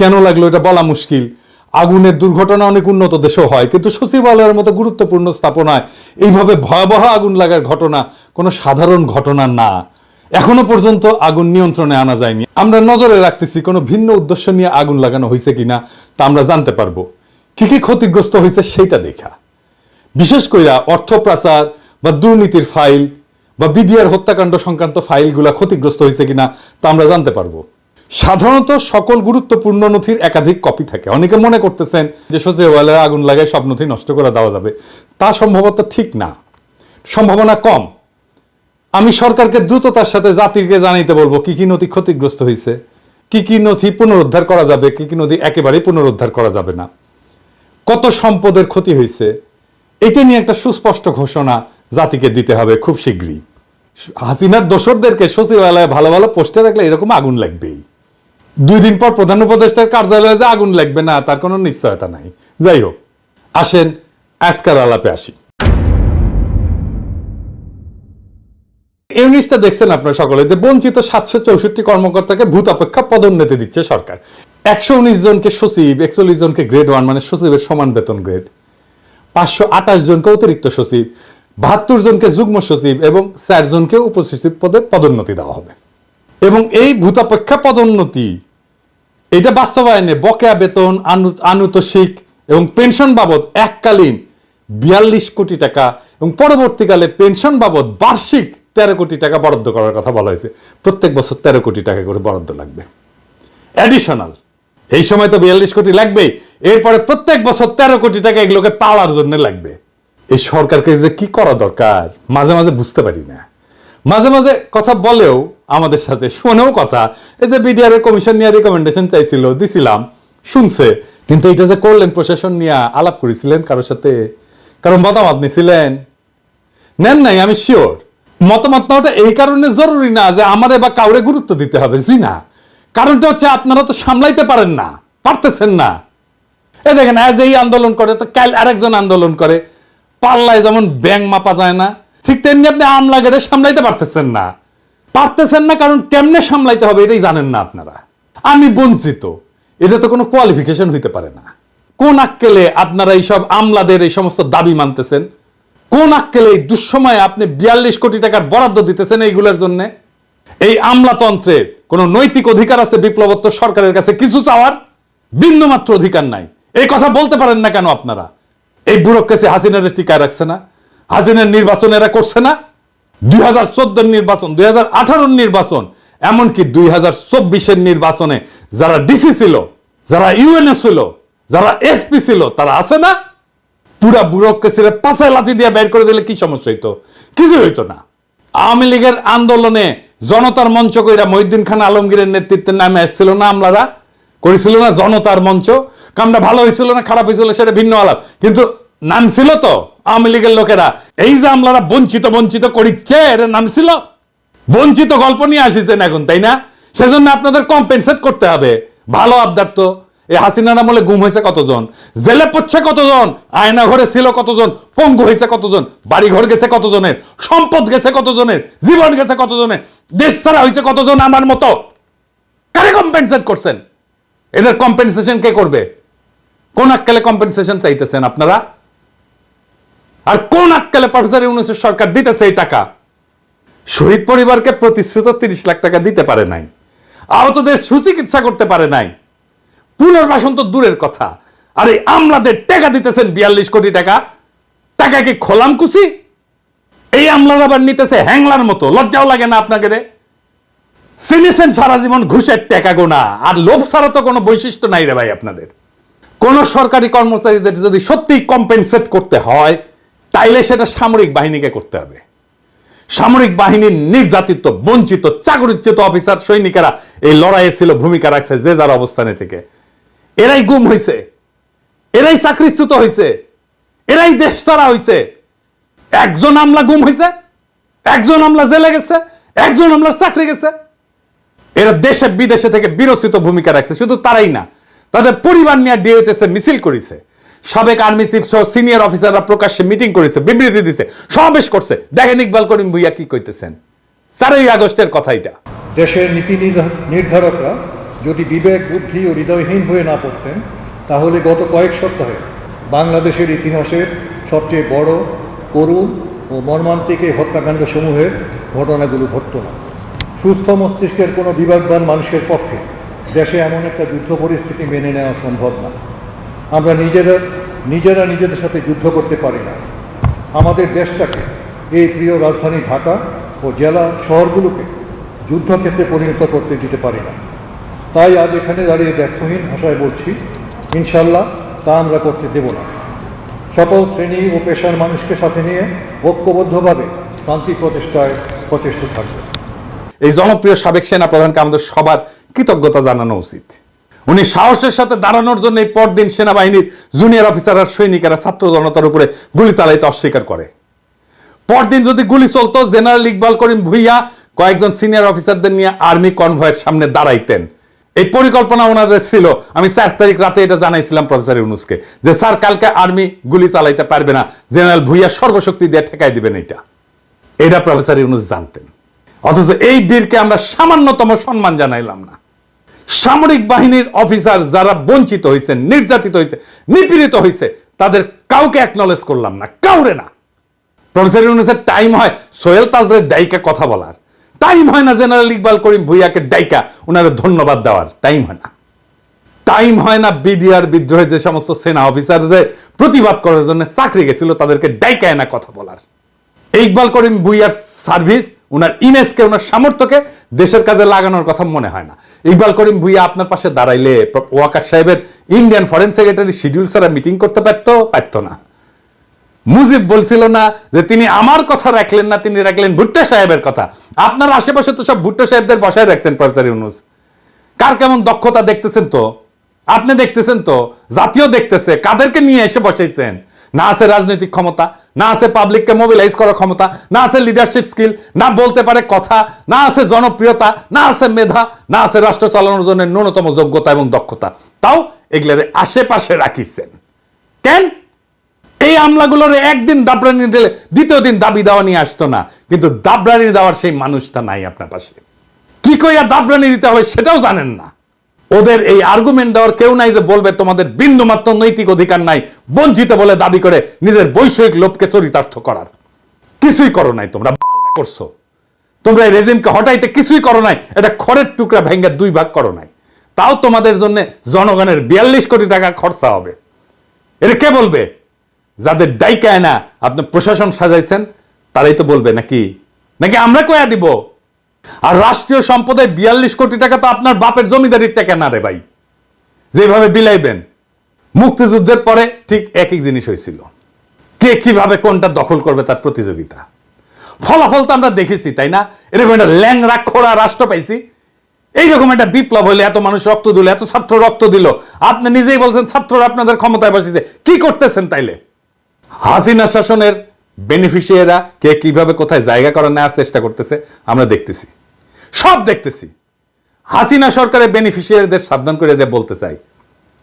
কেন লাগল এটা বলা মুশকিল? আগুনের দুর্ঘটনা অনেক উন্নত দেশেও হয়, কিন্তু সচিবালয়ের মতো গুরুত্বপূর্ণ স্থাপনায় এইভাবে ভয়াবহ আগুন লাগার ঘটনা কোনো সাধারণ ঘটনা না। এখনও পর্যন্ত আগুন নিয়ন্ত্রণে আনা যায়নি। আমরা নজরে রাখতেছি কোনো ভিন্ন উদ্দেশ্য নিয়ে আগুন লাগানো হয়েছে কিনা, তা আমরা জানতে পারব। কি কি ক্ষতিগ্রস্ত হয়েছে সেইটা দেখা। বিশেষ কইরা অর্থ পাচার বা দুর্নীতির ফাইল বা বিডিআর হত্যাকাণ্ড সংক্রান্ত ফাইলগুলা ক্ষতিগ্রস্ত হয়েছে কিনা, তা আমরা জানতে পারব। সাধারণত সকল গুরুত্বপূর্ণ নথির একাধিক কপি থাকে। অনেকে মনে করতেছেন যে, সচিবালয়ে আগুন লাগায় সব নথি নষ্ট করে দেওয়া যাবে। তা সম্ভবত ঠিক না। সম্ভাবনা কম। আমি সরকারকে দ্রুততার সাথে জাতিকে জানাইতে বলব, কি কি নথি ক্ষতিগ্রস্ত হয়েছে কি কি নথি পুনরুদ্ধার করা যাবে, কি কি নথি একেবারেই পুনরুদ্ধার করা যাবে না। কত সম্পদের ক্ষতি হয়েছে এটা নিয়ে একটা সুস্পষ্ট ঘোষণা জাতিকে দিতে হবে খুব শীঘ্রই। হাসিনার দোসরদেরকে সচিবালয়ে ভালো ভালো পোস্টে রাখলে এরকম আগুন লাগবেই। দুই দিন পর প্রধান উপদেষ্টার কার্যালয়ে যে আগুন লাগবে, না, তার কোনো নিশ্চয়তা নাই। যাই হোক, আসেন আজকার আলাপে আসি। এই জিনিসটা দেখছেন আপনারা সকলে, যে বঞ্চিত সাতশো চৌষট্টি কর্মকর্তাকে ভূত অপেক্ষা পদোন্নতি দিচ্ছে সরকার। একশো উনিশ জনকে সচিব, একচল্লিশ জনকে গ্রেড ওয়ান মানে সচিবের সমান বেতন গ্রেড। পাঁচশো আঠাশ জনকে অতিরিক্ত সচিব, বাহাত্তর জনকে যুগ্ম সচিব এবং চার জনকে উপসচিব পদে পদোন্নতি দেওয়া হবে। এবং এই ভূতাপেক্ষা পদোন্নতি এটা বাস্তবায়নে বকেয়া বেতন, আনু- আনুতোষিক এবং পেনশন বাবদ এককালীন বিয়াল্লিশ কোটি টাকা এবং পরবর্তীকালে পেনশন বাবদ বার্ষিক তেরো কোটি টাকা বরাদ্দ করার কথা বলা হয়েছে। প্রত্যেক বছর তেরো কোটি টাকা করে বরাদ্দ লাগবে। অ্যাডিশনাল এই সময় তো বিয়াল্লিশ কোটি লাগবেই। এরপরে প্রত্যেক বছর তেরো কোটি টাকা এগুলোকে পাওয়ার জন্য লাগবে। এই সরকারকে যে কি করা দরকার? মাঝে মাঝে বুঝতে পারি না। মাঝে মাঝে কথা বলেও আমাদের সাথে, শোনেও কথা। এই যে বিডিআর কমিশন নিয়ে রেকমেন্ডেশন চাইছিল, দিছিলাম, শুনছে। কিন্তু এটা যে করলেন, প্রশাসন নিয়ে আলাপ করেছিলেন, কারোর সাথে কারণ মতামত নিছিলেন? নেন নাই, আমি শিওর মতামত নেওয়াটা এই কারণে জরুরি না যে আমারে বা কাউরে গুরুত্ব দিতে হবে, জি না। কারণটা হচ্ছে আপনারা তো সামলাইতে পারেন না, পারতেছেন না। এই দেখেন আজ এই আন্দোলন করে, তো কাল আরেকজন আন্দোলন করে, পাল্লায় যেমন ব্যাং মাপা যায় না ঠিক তেমনি আপনি আমলা গেড়ে সামলাইতে পারতেছেন না। পারতেছেন না কারণ কেমনে সামলাইতে হবে এটাই জানেন না আপনারা। আমি বঞ্চিত। এটা তো কোনো কোয়ালিফিকেশন হইতে পারে না। কোন আক্কেলে আপনারা এইসব আমলাদের এই সমস্ত দাবি মানতেছেন? কোন আক্কেলে এই দুঃসময়ে আপনি বিয়াল্লিশ কোটি টাকার বরাদ্দ দিতেছেন এইগুলোর জন্য? এই আমলাতন্ত্রের কোন নৈতিক অধিকার আছে বিপ্লবোত্তর সরকারের কাছে কিছু চাওয়ার? বিন্দুমাত্র অধিকার নাই। এই কথা বলতে পারেন না কেন আপনারা? এই ব্যুরোক্রেসি হাসিনার টিকায় রাখছে না। হাসিনার নির্বাচন এরা করছে না। দুই হাজার চোদ্দের নির্বাচন, দুই হাজার আঠারোর নির্বাচন, এমনকি দুই হাজার চব্বিশের নির্বাচনে যারা ডিসি ছিল, যারা ইউএনএ ছিল, যারা এসপি ছিল, তারা আছে না? পুরা ব্যুরোক্রেসিরে পাশায় লাথি দিয়ে বের করে দিলে কি সমস্যা হইতো? কিছু হইতো না। আওয়ামী লীগের আন্দোলনে জনতার মঞ্চ কইরা মহিউদ্দিন খান আলমগীরের নেতৃত্বে নামে এসেছিল না আমলারা? করেছিল না জনতার মঞ্চ? কামটা ভালো হয়েছিল না খারাপ হয়েছিল সেটা ভিন্ন আলাপ। কিন্তু নাম ছিল তো আওয়ামী লীগের লোকেরা। এই যে আমলারা বঞ্চিত বঞ্চিত করিচ্ছে এর নাম ছিল বঞ্চিত গল্প নিয়ে আসিছেন এখন, তাই না? সেজন্য আপনাদের কম্পেনসেট করতে হবে। ভালো আবদার তো। এই হাসিনার আমলে গুম হয়েছে কতজন? জেলে পড়ছে কতজন? আয়না ঘরে ছিল কতজন? পঙ্গু হয়েছে কতজন? বাড়ি ঘর গেছে কতজনের? সম্পদ গেছে কতজনের? জীবন গেছে কতজনের? দেশ ছাড়া হয়েছে কতজন আমার মতো? কারে কম্পেনসেট করছেন? এদের কম্পেনসেশন কে করবে? কোন আক্কেলে কম্পেনসেশন চাইতেছেন আপনারা? আর কোন আক্কেলে প্রফেসর ইউনুসের সরকার দিতেছে এই টাকা? শহীদ পরিবারকে প্রতিশ্রুত তিরিশ লাখ টাকা দিতে পারে নাই। আহতদের সুচিকিৎসা করতে পারে নাই। পুনর্বাসন তো দূরের কথা। আর আমলাদের টাকা দিতেছেন বিয়াল্লিশ কোটি টাকা। টাকা কি খোলাম কুচি? এই আমলার আবার নিতেছে হ্যাংলার মতো। লজ্জাও লাগে না আপনাকে রে। সিনেছেন সারা জীবন ঘুষের টাকা গোনা। আর লোভ ছাড়া তো কোনো বৈশিষ্ট্য নাই রে ভাই আপনাদের। কোন সরকারি কর্মচারীদের যদি সত্যি কম্পেনসেট করতে হয় তাইলে সেটা সামরিক বাহিনীকে করতে হবে। সামরিক বাহিনীর নির্যাতিত, বঞ্চিত, চাকরিচ্যুত অফিসার, সৈনিকেরা এই লড়াইয়ে ছিল, ভূমিকা রাখছে যে যার অবস্থানে থেকে। এরাই গুম হয়েছে এরাই চাকরিচ্যুত হয়েছে এরাই দেশ ছাড়া হয়েছে একজন আমলা গুম হয়েছে একজন আমলা জেলে গেছে, একজন আমলার চাকরি গেছে। এরা দেশে বিদেশে থেকে বিরচিত ভূমিকা রাখছে, শুধু তারাই না, তাদের পরিবার নিয়ে ডিএইচএস মিছিল করেছে। সাবেক আর্মি চিফ সহ সিনিয়র অফিসাররা প্রকাশ্যে মিটিং করেছে, বিবৃতি দিছে, সমাবেশ করছে। দেখেন ইকবাল করিম ভুইয়া কি কইতেছেন। চারই আগস্টের কথা এটা। দেশের নীতি নির্ধা- নির্ধারকরা যদি বিবেক, বুদ্ধি ও হৃদয়হীন হয়ে না পড়তেন, তাহলে গত কয়েক সপ্তাহে বাংলাদেশের ইতিহাসের সবচেয়ে বড়, করুণ ও মর্মান্তিক এই হত্যাকাণ্ড সমূহের ঘটনাগুলো ঘটত না। সুস্থ মস্তিষ্কের কোনো বিবেকবান মানুষের পক্ষে দেশে এমন একটা যুদ্ধ পরিস্থিতি মেনে নেওয়া সম্ভব না। আমরা নিজেরা নিজেরা নিজেদের সাথে যুদ্ধ করতে পারি না। আমাদের দেশটাকে, এই প্রিয় রাজধানী ঢাকা ও জেলা শহরগুলোকে যুদ্ধক্ষেত্রে পরিণত করতে দিতে পারি না। তাই আজ এখানে দাঁড়িয়ে ব্যর্থহীন ভাষায় বলছি ইনশাল্লাহ তা আমরা করতে দেব না। সকল শ্রেণি ও পেশার মানুষকে সাথে নিয়ে ঐক্যবদ্ধভাবে শান্তি প্রচেষ্টায় প্রচেষ্ট থাকবে। এই জনপ্রিয় সাবেক সেনা প্রধানকে আমাদের সবার কৃতজ্ঞতা জানানো উচিত। উনি সাহসের সাথে দাঁড়ানোর জন্য এই পরদিন সেনাবাহিনীর জুনিয়র অফিসার আর সৈনিকেরা, ছাত্র জনতার উপরে গুলি চালাইতে অস্বীকার করে। পরদিন যদি গুলি চলতো, জেনারেল ইকবাল করিম ভুইয়া কয়েকজন সিনিয়র অফিসারদের নিয়ে আর্মি কনভয়ের সামনে দাঁড়াইতেন। এই পরিকল্পনা ওনাদের ছিল। আমি চার তারিখ রাতে এটা জানাইছিলাম প্রফেসর ইউনুসকে যে, স্যার, কালকে আর্মি গুলি চালাইতে পারবে না। জেনারেল ভুইয়া সর্বশক্তি দিয়ে ঠেকাই দিবেন এটা। এটা প্রফেসর ইউনুস জানতেন। অথচ এই বীরকে আমরা সামান্যতম সম্মান জানাইলাম না। সামরিক বাহিনীর অফিসার যারা বঞ্চিত হয়েছে, নির্যাতিত হয়েছে, নিপীড়িত হয়েছে, তাদের কাউকে অ্যাকনলেজ করলাম না, কাউরে না। প্রফেসর ইউনুসের টাইম হয়, সোহেল তাজদের ডাইকা কথা বলার। টাইম হয় না জেনারেল ইকবাল করিম ভুইয়াকে ডাইকা ওনারা ধন্যবাদ দেওয়ার। টাইম হয় না। টাইম হয় না বিডিআর বিদ্রোহে যে সমস্ত সেনা অফিসারদের প্রতিবাদ করার জন্য চাকরি গেছিল, তাদেরকে ডাইকায় না কথা বলার। ইকবাল করিম ভুইয়ার সার্ভিস ওনার ইমেজকে ওনার সামর্থ্যকে দেশের কাজে লাগানোর কথা মনে হয় না। ইকবাল করিম ভুইয়া আপনার পাশে দাঁড়াইলে ওয়াকার সাহেবের ইন্ডিয়ান ফরেন সেক্রেটারি শিডিউল ছাড়া মিটিং করতে পারতো? পারতো না। মুজিব বলছিল না যে তিনি আমার কথা রাখলেন না, তিনি রাখলেন ভুট্টা সাহেবের কথা। আপনার আশেপাশে তো সব ভুট্টা সাহেবদের বসায় রাখছেন প্রফেসর ইউনুস। কার কেমন দক্ষতা দেখতেছেন তো? আপনি দেখতেছেন তো? জাতীয় দেখতেছে। কাদেরকে নিয়ে এসে বসাইছেন? না আছে রাজনৈতিক ক্ষমতা, না আছে পাবলিককে মোবিলাইজ করার ক্ষমতা, না আছে লিডারশিপ স্কিল না বলতে পারে কথা, না আছে জনপ্রিয়তা, না আছে মেধা, না আছে রাষ্ট্র চালানোর জন্য ন্যূনতম যোগ্যতা এবং দক্ষতা। তাও এগুলোর আশেপাশে রাখিছেন। কেন? এই আমলাগুলোর একদিন দাবরানি দিলে দ্বিতীয় দিন দাবি দেওয়া নিয়ে আসতো না। কিন্তু দাবরানি দেওয়ার সেই মানুষটা নাই আপনার পাশে। কি কইয়া দাবরানি দিতে হবে সেটাও জানেন না। ওদের এই আর্গুমেন্ট দেওয়ার কেউ নাই যে বলবে তোমাদের বিন্দু মাত্র নৈতিক অধিকার নাই, বঞ্চিত বলে দাবি করে নিজের বৈষয়িক লোভকে চরিতার্থ করার। কিছুই করো নাই তোমরা করছ। তোমরা এই রেজিমকে হটাইতে কিছুই করো নাই, এটা খড়ের টুকরা ভেঙ্গে দুই ভাগ করো নাই। তাও তোমাদের জন্য জনগণের বিয়াল্লিশ কোটি টাকা খরচা হবে। এটা কে বলবে? যাদের ডাইকায় না আপনি প্রশাসন সাজাইছেন, তারাই তো বলবে নাকি? নাকি আমরা কয়া দিব? আর রাষ্ট্রীয় সম্পদে বিয়াল্লিশ কোটি টাকা তো আপনার বাপের জমিদারির টাকা না রে ভাই? যেভাবে বিলাইবেন, মুক্তিযুদ্ধের পরে ঠিক একই জিনিস হয়েছিল। কে কীভাবে কোনটা দখল করবে তার প্রতিযোগিতা? ফলাফল তো আমরা দেখেছি, তাই না? এরকম একটা ল্যাংরা খোড়া রাষ্ট্র পাইছি। এইরকম একটা বিপ্লব হলে এত মানুষ রক্ত দিল, এত ছাত্র রক্ত দিল। আপনি নিজেই বলছেন, ছাত্ররা আপনাদের ক্ষমতায় বসেছে। কি করতেছেন তাইলে? হাসিনা শাসনের বেনিফিশিয়াররা কে কীভাবে কোথায় জায়গা করে নেওয়ার চেষ্টা করতেছে, আমরা দেখতেছি। সব দেখতেছি। হাসিনা সরকারের বেনিফিশিয়ারিদের সাবধান করে দিয়ে বলতে চাই।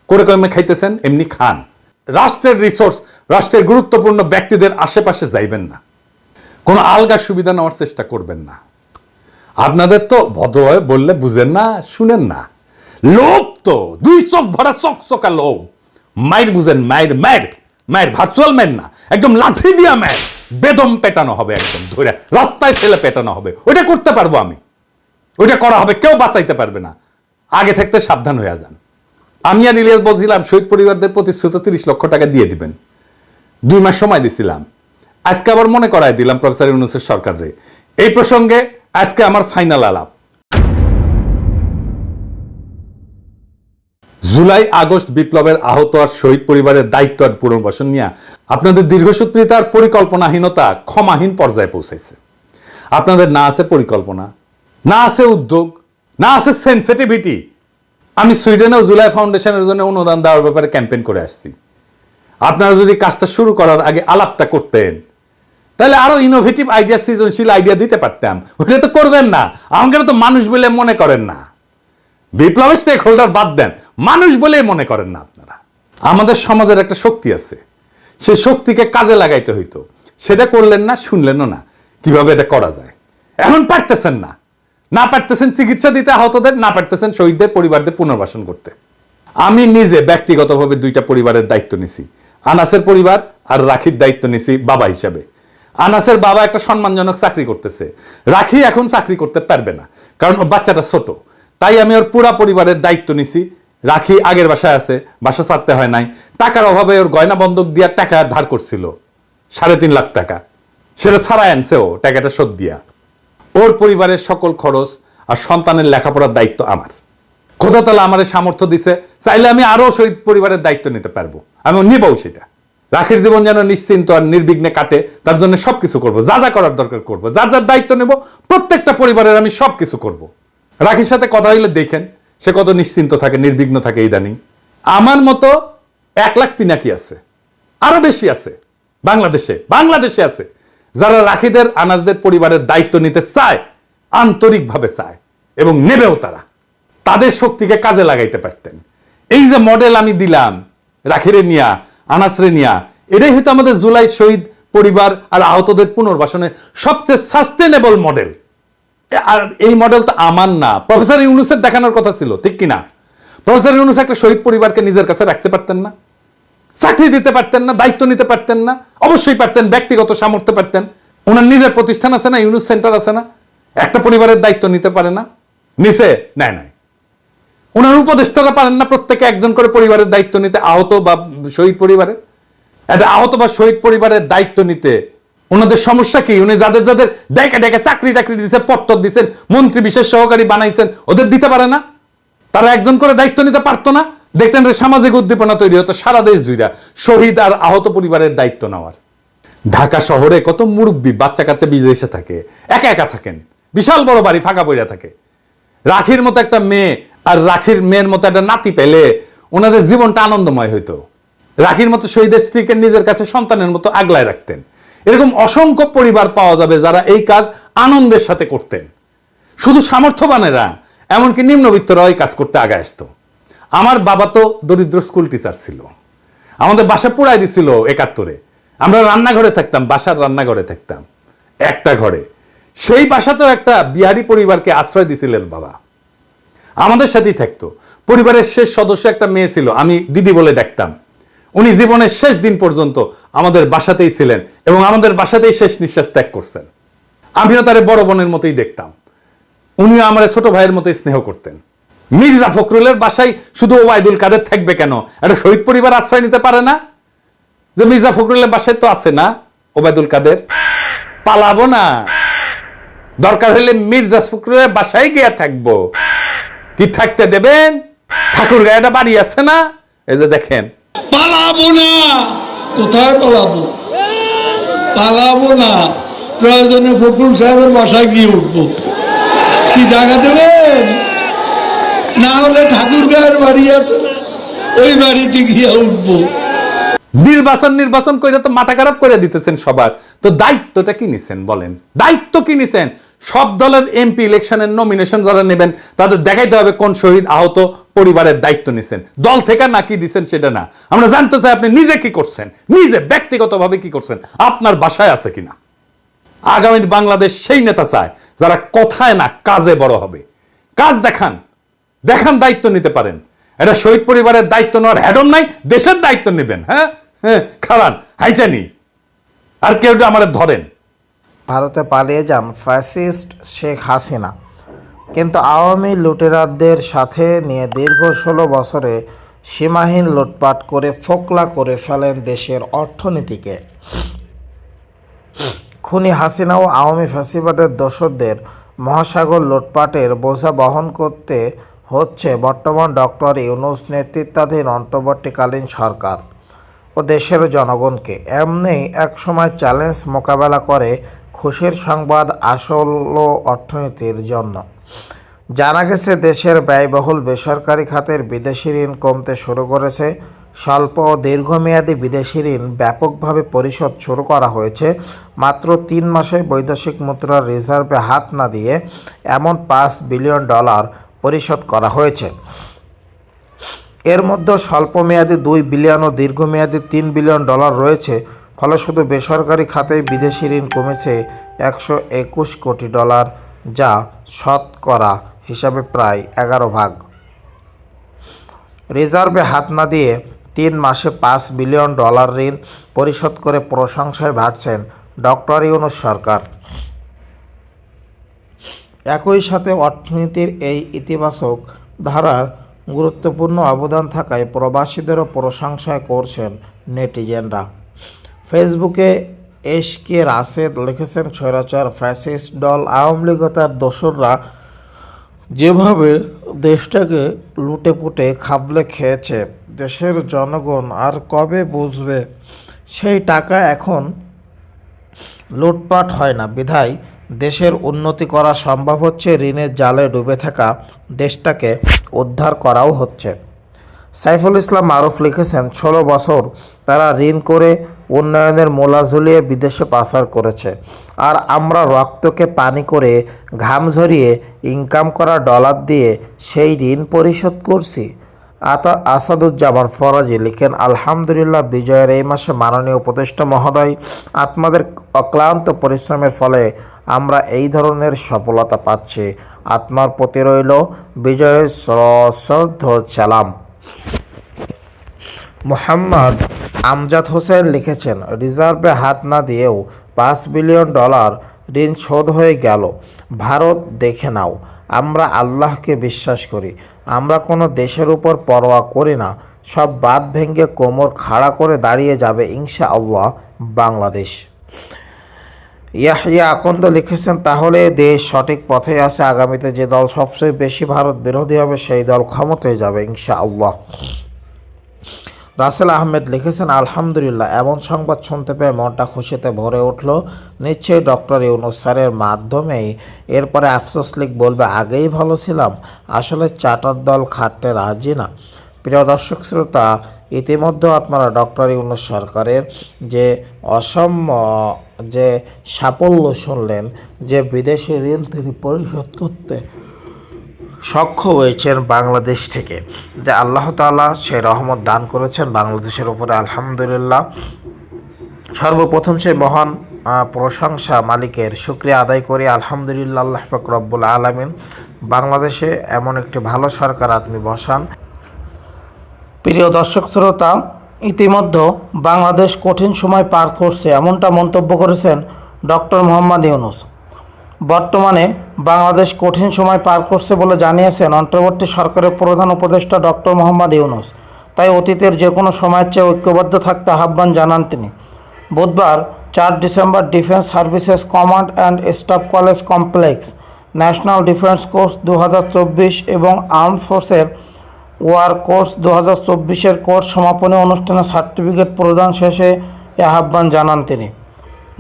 করে কমে খাইতেছেন? এমনি খান। রাষ্ট্রের রিসোর্স রাষ্ট্রের গুরুত্বপূর্ণ ব্যক্তিদের আশেপাশে যাইবেন না। কোনো আলগা সুবিধা নেওয়ার চেষ্টা করবেন না। আপনাদের তো ভদ্রভাবে বললে বুঝেন না, শুনেন না। লোভ তো, দুই চোখ ভরা চক চকা লোভ। মায়ের বুঝেন মায়ের মায়ের মায়ের ভার্চুয়াল মায়ের না, একদম লাঠি দিয়া মায়ের। বেদম পেটানো হবে একদম ধরে রাস্তায় ফেলে পেটানো হবে। ওইটা করতে পারব আমি। ওইটা করা হবে, কেউ বাঁচাইতে পারবে না। আগে থাকতে সাবধান হয়ে যান। আমি আর ইলিয়াস বলছিলাম, শহীদ পরিবারদের প্রতিশ্রুত তিরিশ লক্ষ টাকা দিয়ে দিবেন। দুই মাস সময় দিছিলাম। আজকে আবার মনে করাই দিলাম প্রফেসর ইউনুসের সরকারে এই প্রসঙ্গে আজকে আমার ফাইনাল আলাপ। জুলাই, আগস্ট বিপ্লবের আহত আর শহীদ পরিবারের দায়িত্ব আর পুনর্বাসন নিয়ে আপনাদের দীর্ঘসূত্রিতার পরিকল্পনাহীনতা ক্ষমাহীন পর্যায়ে পৌঁছাইছে আপনাদের না আছে পরিকল্পনা, না আছে উদ্যোগ, না আছে সেন্সিটিভিটি আমি সুইডেনেও জুলাই ফাউন্ডেশনের জন্য অনুদান দেওয়ার ব্যাপারে ক্যাম্পেইন করে আসছি। আপনারা যদি কাজটা শুরু করার আগে আলাপটা করতেন, তাহলে আরও ইনোভেটিভ আইডিয়া সৃজনশীল আইডিয়া দিতে পারতাম। ওটা তো করবেন না, আমাকে তো মানুষ বলে মনে করেন না। বিপ্লবের স্টেক হোল্ডার বাদ দেন মানুষ বলেই মনে করেন না আপনারা। আমাদের সমাজের একটা শক্তি আছে। সে শক্তিকে কাজে লাগাইতে হইতো। সেটা করলেন না, শুনলেনও না। কীভাবে এটা করা যায়? এখন পারতেছেন না। না পারতেছেন চিকিৎসা দিতে আহতদের, না পারতেছেন শহীদদের, পরিবারদের পুনর্বাসন করতে। আমি নিজে ব্যক্তিগতভাবে দুইটা পরিবারের দায়িত্ব নিছি। আনাসের পরিবার আর রাখির দায়িত্ব নিছি বাবা হিসাবে। আনাসের বাবা একটা সম্মানজনক চাকরি করতেছে। রাখি এখন চাকরি করতে পারবে না, কারণ বাচ্চাটা ছোট। তাই আমি ওর পুরা পরিবারের দায়িত্ব নিছি রাখি আগের বাসায় আছে, বাসা ছাড়তে হয় নাই। টাকার অভাবে ওর গয়না বন্ধক দিয়ে টাকা ধার করছিল, সাড়ে তিন লাখ টাকা। সেটা ছাড়াই আনছে ও, টাকাটা শোধ দিয়া। ওর পরিবারের সকল খরচ আর সন্তানের লেখাপড়ার দায়িত্ব আমার। খোদা তালা আমার সামর্থ্য দিছে, চাইলে আমি আরও শহীদ পরিবারের দায়িত্ব নিতে পারব। আমি নিবও সেটা। রাখির জীবন যেন নিশ্চিন্ত আর নির্বিঘ্নে কাটে, তার জন্য সবকিছু করব। যা যা করার দরকার করব। যার যার দায়িত্ব নেব, প্রত্যেকটা পরিবারের আমি সবকিছু করব। রাখির সাথে কথা হইলে দেখেন সে কত নিশ্চিন্ত থাকে, নির্বিঘ্ন থাকে ইদানিং আমার মতো এক লাখ পিনাকি আছে, আরও বেশি আছে, বাংলাদেশে বাংলাদেশে আছে, যারা রাখিদের, আনাজদের পরিবারের দায়িত্ব নিতে চায়, আন্তরিকভাবে চায় এবং নেবেও তারা। তাদের শক্তিকে কাজে লাগাইতে পারতেন। এই যে মডেল আমি দিলাম, রাখিরে নিয়া আনাসরে নিয়া, এটাই হয়তো আমাদের জুলাই শহীদ পরিবার আর আহতদের পুনর্বাসনের সবচেয়ে সাস্টেনেবল মডেল আর এই মডেল তো আমার না। প্রফেসর ইউনুসের দেখানোর কথা ছিল, ঠিক কিনা? প্রফেসর ইউনুস একটা শহীদ পরিবারকে নিজের কাছে রাখতে পারতেন না। চাকরি দিতে পারতেন না, দায়িত্ব নিতে পারতেন না, অবশ্যই পারতেন, ব্যক্তিগত সামর্থ্য পারতেন। ওনার নিজের প্রতিষ্ঠান আছে না ইউনুস সেন্টার আছে না? একটা পরিবারের দায়িত্ব নিতে পারে না? নিছে? নেয় নাই। ওনার উপদেষ্টারা পারেন না প্রত্যেকে একজন করে পরিবারের দায়িত্ব নিতে, আহত বা শহীদ পরিবারের। একটা আহত বা শহীদ পরিবারের দায়িত্ব নিতে। ওনাদের সমস্যা কি? উনি যাদের যাদের ডেকে ডেকে চাকরি টাকরি দিছে, পত্তর দিছেন, মন্ত্রী বিশেষ সহকারী বানাইছেন, ওদের দিতে পারে না? তারা একজন করে দায়িত্ব নিতে পারতো না? দেখতেন সামাজিক উদ্দীপনা তৈরি হতো, সারা দেশ জুড়া শহীদ আর আহত পরিবারের দায়িত্ব নেওয়ার। ঢাকা শহরে কত মুরব্বী বাচ্চা কাচ্চা বিদেশে থাকে, একা একা থাকেন, বিশাল বড় বাড়ি, ফাঁকা পড়ে থাকে। রাখির মতো একটা মেয়ে আর রাখির মেয়ের মতো একটা নাতি পেলে ওনাদের জীবনটা আনন্দময় হইতো। রাখির মতো শহীদের স্ত্রীকে নিজের কাছে সন্তানের মতো আগলায় রাখতেন। এরকম অসংখ্য পরিবার পাওয়া যাবে যারা এই কাজ আনন্দের সাথে করতেন। শুধু সামর্থ্যবানেরা, এমনকি নিম্নবিত্তরাও এই কাজ করতে আগে আসতো। আমার বাবা তো দরিদ্র স্কুল টিচার ছিল। আমাদের বাসা পুরাই দিছিল একাত্তরে। আমরা রান্নাঘরে থাকতাম, বাসার রান্নাঘরে থাকতাম, একটা ঘরে। সেই বাসাতেও একটা বিহারি পরিবারকে আশ্রয় দিছিলেন বাবা। আমাদের সাথেই থাকতো। পরিবারের শেষ সদস্য একটা মেয়ে ছিল, আমি দিদি বলে ডাকতাম। উনি জীবনের শেষ দিন পর্যন্ত আমাদের বাসাতেই ছিলেন এবং আমাদের বাসাতেই শেষ নিঃশ্বাস ত্যাগ করছেন। আমিও তারে বড় বোনের মতোই দেখতাম। উনিও আমার ছোট ভাইয়ের মতোই স্নেহ করতেন। মির্জা ফখরুলের বাসায় শুধু ওবায়দুল কাদের থাকবে কেন? একটা শহীদ পরিবার আশ্রয় নিতে পারে না? যে মির্জা ফখরুলের বাসায় তো আছে না ওবায়দুল কাদের? পালাবো না। দরকার হলে মির্জা ফখরুলের বাসায় গিয়ে থাকব। কি থাকতে দেবেন? ঠাকুর গায়েটা বাড়ি আছে না? এই যে দেখেন। পালাবো না। কোথায় পালাবো? পালাবো না। প্রয়োজনে ফখরুল সাহেবের বাসায় গিয়ে উঠবো। কি জায়গা দেবেন? না হলে ঠাকুর গায়ের বাড়ি আছে ওই বাড়িতে গিয়ে উঠবো। নির্বাচন নির্বাচন করে তো মাথা খারাপ করে দিতেছেন সবার। তো দায়িত্বটা কি নিছেন বলেন? দায়িত্ব কি নিছেন? সব দলের এমপি ইলেকশনের নমিনেশন যারা নেবেন, তাদের দেখাইতে হবে কোন শহীদ আহত পরিবারের দায়িত্ব নিছেন। দল থেকে না কি দিছেন সেটা না। আমরা জানতে চাই আপনি নিজে কি করছেন, নিজে ব্যক্তিগতভাবে কি করছেন, আপনার বাসায় আছে কিনা? আগামী বাংলাদেশ সেই নেতা চায়, যারা কথায় না কাজে বড় হবে। কাজ দেখান দেখান দায়িত্ব নিতে পারেন। এটা শহীদ পরিবারের দায়িত্ব নেওয়ার হ্যাডম নাই, দেশের দায়িত্ব নেবেন হ্যাঁ? হ্যাঁ খারান হাইচানি আর কেউ আমার ধরেন ভারতে পালিয়ে যান ফ্যাসিস্ট শেখ হাসিনা। কিন্তু আওয়ামী লুটেরাদের সাথে নিয়ে দীর্ঘ ষোলো বছরে সীমাহীন লুটপাট করে ফোকলা করে ফেলেন দেশের অর্থনীতিকে। খুনি হাসিনা ও আওয়ামী ফ্যাসিবাদের দোসরদের মহাসাগর লুটপাটের বোঝা বহন করতে হচ্ছে বর্তমান ডক্টর ইউনুস নেতৃত্বাধীন অন্তর্বর্তীকালীন সরকার ও দেশের জনগণকে। এমনি এক সময় চ্যালেঞ্জ মোকাবেলা করে খুশির সংবাদ আসল অর্থনীতির জন্য। জানা গেছে, দেশের ব্যয়বহুল বেসরকারি খাতের বিদেশি ঋণ কমতে শুরু করেছে। স্বল্প ও দীর্ঘমেয়াদী বিদেশি ঋণ ব্যাপকভাবে পরিশোধ শুরু করা হয়েছে। মাত্র তিন মাসে বৈদেশিক মুদ্রার রিজার্ভে হাত না দিয়ে এমন পাঁচ বিলিয়ন ডলার পরিশোধ করা হয়েছে। এর মধ্যে স্বল্পমেয়াদী দুই বিলিয়ন ও দীর্ঘমেয়াদী তিন বিলিয়ন ডলার রয়েছে। ফলে শুধু বেসরকারি খাতে বিদেশি ঋণ কমেছে একশো একুশ কোটি ডলার, যা শতকরা হিসাবে প্রায় এগারো ভাগ। রিজার্ভে হাত না দিয়ে তিন মাসে পাঁচ বিলিয়ন ডলার ঋণ পরিশোধ করে প্রশংসায় ভাটছেন ডক্টর ইউনুস সরকার। একই সাথে অর্থনীতির এই ইতিবাচক ধারার গুরুত্বপূর্ণ অবদান থাকায় প্রবাসীদেরও প্রশংসা করছেন নেটিজেনরা। ফেসবুকে এস কে রাশেদ লিখেছেন, স্বৈরাচার, ফ্যাসিস্ট দল, আওয়ামী লীগ তার দোসররা যেভাবে দেশটাকে লুটে পুটে খাবলে খেয়েছে, দেশের জনগণ আর কবে বুঝবে? সেই টাকা এখন লুটপাট হয় না। বিধায় দেশের উন্নতি করা সম্ভব হচ্ছে, ঋণের জালে ডুবে থাকা দেশটাকে উদ্ধার করাও হচ্ছে। সাইফুল ইসলাম মারুফ লিখেছেন, ষোলো বছর তারা ঋণ করে উন্নয়নের মোলা ঝুলিয়ে বিদেশে পাচার করেছে। আর আমরা রক্তকে পানি করে ঘাম ঝরিয়ে ইনকাম করা ডলার দিয়ে সেই ঋণ পরিশোধ করছি। আতা, আসাদুজ্জামান ফরাজি লিখেন, আলহামদুলিল্লাহ, বিজয়ের এই মাসে মাননীয় উপদেষ্টা মহোদয়, আপনাদের অক্লান্ত পরিশ্রমের ফলে আমরা এই ধরনের সফলতা পাচ্ছি। আত্মার প্রতি রইল বিজয়ের সশ্রদ্ধ সালাম মোহাম্মদ আমজাদ হোসেন লিখেছেন, রিজার্ভে হাত না দিয়েও পাঁচ বিলিয়ন ডলার ঋণ শোধ হয়ে গেল। ভারত দেখে নাও। আমরা আল্লাহকে বিশ্বাস করি। আমরা কোনো দেশের উপর পরোয়া করি না। সব বাদ ভেঙে কোমর খাড়া করে দাঁড়িয়ে যাবে ইনশা আল্লাহ বাংলাদেশ। ইয়াহিয়া আকন্দ লিখেছেন, তাহলে দেশ সঠিক পথে আছে, আগামীতে যে দল সবচেয়ে বেশি ভারত বিরোধী হবে, সেই দল ক্ষমতায় যাবে ইনশা আল্লাহ রাসেল আহমেদ লিখেছেন, আলহামদুলিল্লাহ, এমন সংবাদ শুনতে পেয়ে মনটা খুশিতে ভরে উঠল। নিশ্চয়ই ডক্টর ইউনুস স্যারের মাধ্যমেই। এরপরে আফসোস লিগ বলবে, আগেই ভালো ছিলাম, আসলে চাটার দল খাটতে রাজি না। প্রিয় দর্শক শ্রোতা, ইতিমধ্যে আপনারা ডক্টর ইউনুস সরকারের যে অসম্য যে সাফল্য শুনলেন যে বিদেশি ঋণ তিনি পরিশোধ করতে সক্ষম হয়েছেন বাংলাদেশ থেকে। যে আল্লাহ তাআলা সে রহমত দান করেছেন বাংলাদেশের উপরে, আলহামদুলিল্লাহ। সর্বপ্রথম সেই মহান প্রশংসা মালিকের শুক্রিয়া আদায় করি। আলহামদুলিল্লাহ, আল্লাহ পাক আলমিন। বাংলাদেশে এমন একটি ভালো সরকার আপনি বসান। প্রিয় দর্শক, শ্রোতা ইতিমধ্যে বাংলাদেশ কঠিন সময় পার করছে এমনটা মন্তব্য করেছেন ডক্টর মোহাম্মদ ইউনুস। বর্তমানে বাংলাদেশ কঠিন সময় পার করছে বলে জানিয়েছেন অন্তর্বর্তী সরকারের প্রধান উপদেষ্টা ডক্টর মোহাম্মদ ইউনুস। তাই অতীতের যে কোনো সময়ের চেয়ে ঐক্যবদ্ধ থাকতে আহ্বান জানান তিনি। বুধবার চার December defence services command and staff college complex national defence course দু হাজার চব্বিশ এবং আর্মড ফোর্সের ওয়ার কোর্স দু হাজার চব্বিশের কোর্স সমাপনী অনুষ্ঠানে সার্টিফিকেট প্রদান শেষে এ আহ্বান জানান তিনি।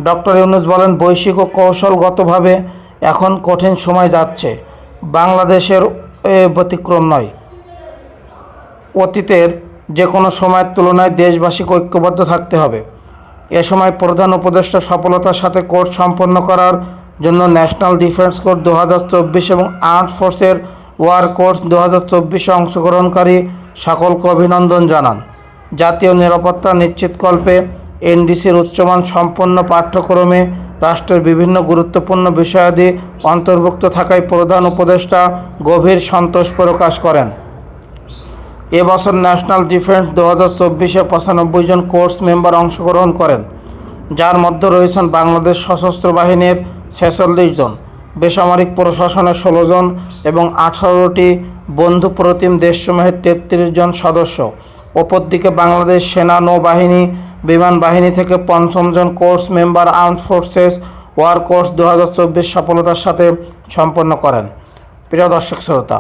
ডক্টর ইউনুস বলেন, বৈশ্বিক ও কৌশলগতভাবে এখন কঠিন সময় যাচ্ছে। বাংলাদেশের ব্যতিক্রম নয়। অতীতের যে কোনো সময়ের তুলনায় দেশবাসীকে ঐক্যবদ্ধ থাকতে হবে। এ সময় প্রধান উপদেষ্টা সফলতার সাথে কোর্স সম্পন্ন করার জন্য ন্যাশনাল ডিফেন্স কোর্স দু এবং আর্মড ফোর্সের ওয়ার কোর্স দু হাজার চব্বিশে অংশগ্রহণকারী সকলকে অভিনন্দন জানান। জাতীয় নিরাপত্তা নিশ্চিতকল্পে এনডিসির উচ্চমান সম্পন্ন পাঠ্যক্রমে রাষ্ট্রের বিভিন্ন গুরুত্বপূর্ণ বিষয়াদি অন্তর্ভুক্ত থাকায় প্রধান উপদেষ্টা গভীর সন্তোষ প্রকাশ করেন। এবছর ন্যাশনাল ডিফেন্স দু হাজার চব্বিশে পঁচানব্বই জন কোর্স মেম্বার অংশগ্রহণ করেন। যার মধ্যে রয়েছেন বাংলাদেশ সশস্ত্র বাহিনীর ছেচল্লিশ জন। বেসামরিক প্রশাসনের ষোলো জন এবং আঠারোটি বন্ধু প্রতিম দেশসমূহের তেত্রিশ জন সদস্য। অপরদিকে বাংলাদেশ সেনা নৌবাহিনী, বিমান বাহিনী থেকে পঞ্চম জন course member armed forces war course দু হাজার চব্বিশ সফলতার সাথে সম্পন্ন করেন। প্রিয় দর্শক শ্রোতা,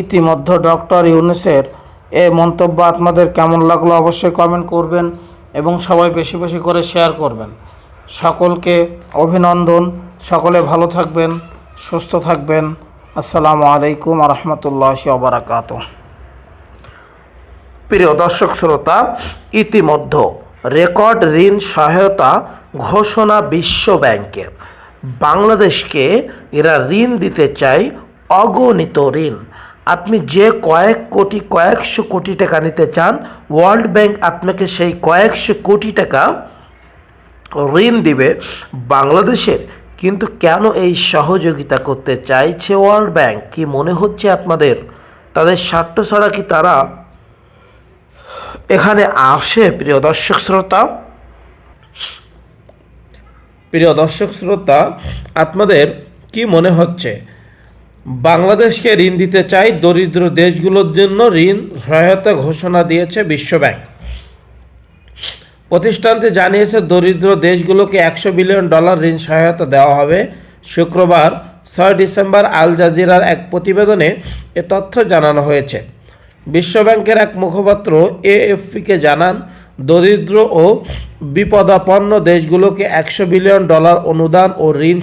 ইতিমধ্যে ডক্টর ইউনুসের এ মন্তব্য আপনাদের কেমন লাগল অবশ্যই কমেন্ট করবেন এবং সবাই বেশি বেশি করে শেয়ার করবেন। সকলকে অভিনন্দন, সকলে ভালো থাকবেন। সুস্থ থাকবেন। আসসালামু আলাইকুম রহমতুল্লাহ বারাকাত প্রিয় দর্শক শ্রোতা, ইতিমধ্যে রেকর্ড ঋণ সহায়তা ঘোষণা বিশ্ব ব্যাংকের বাংলাদেশকে এরা ঋণ দিতে চায় অগণিত ঋণ। আপনি যে কয়েক কোটি, কয়েকশো কোটি টাকা নিতে চান ওয়ার্ল্ড ব্যাংক আপনাকে সেই কয়েকশো কোটি টাকা ঋণ দিবে। বাংলাদেশের কিন্তু কেন এই সহযোগিতা করতে চাইছে ওয়ার্ল্ড ব্যাংক কি মনে হচ্ছে আপনাদের? তাদের স্বার্থ ছাড়া কি তারা এখানে আসে, প্রিয় দর্শক শ্রোতা? প্রিয় দর্শক শ্রোতা, আপনাদের কি মনে হচ্ছে? বাংলাদেশকে ঋণ দিতে চাই দরিদ্র দেশগুলোর জন্য ঋণ সহায়তা ঘোষণা দিয়েছে বিশ্বব্যাংক। প্রতিষ্ঠানটি জানিয়েছে, দরিদ্র দেশগুলোকে একশো বিলিয়ন ডলার ঋণ সহায়তা দেওয়া হবে। শুক্রবার, ছয় ডিসেম্বর আল জাজিরার এক প্রতিবেদনে এ তথ্য জানানো হয়েছে। বিশ্বব্যাংকের এক মুখপাত্র এএফপিকে জানান, দরিদ্র ও বিপদাপন্ন দেশগুলোকে একশো বিলিয়ন ডলার অনুদান ও ঋণ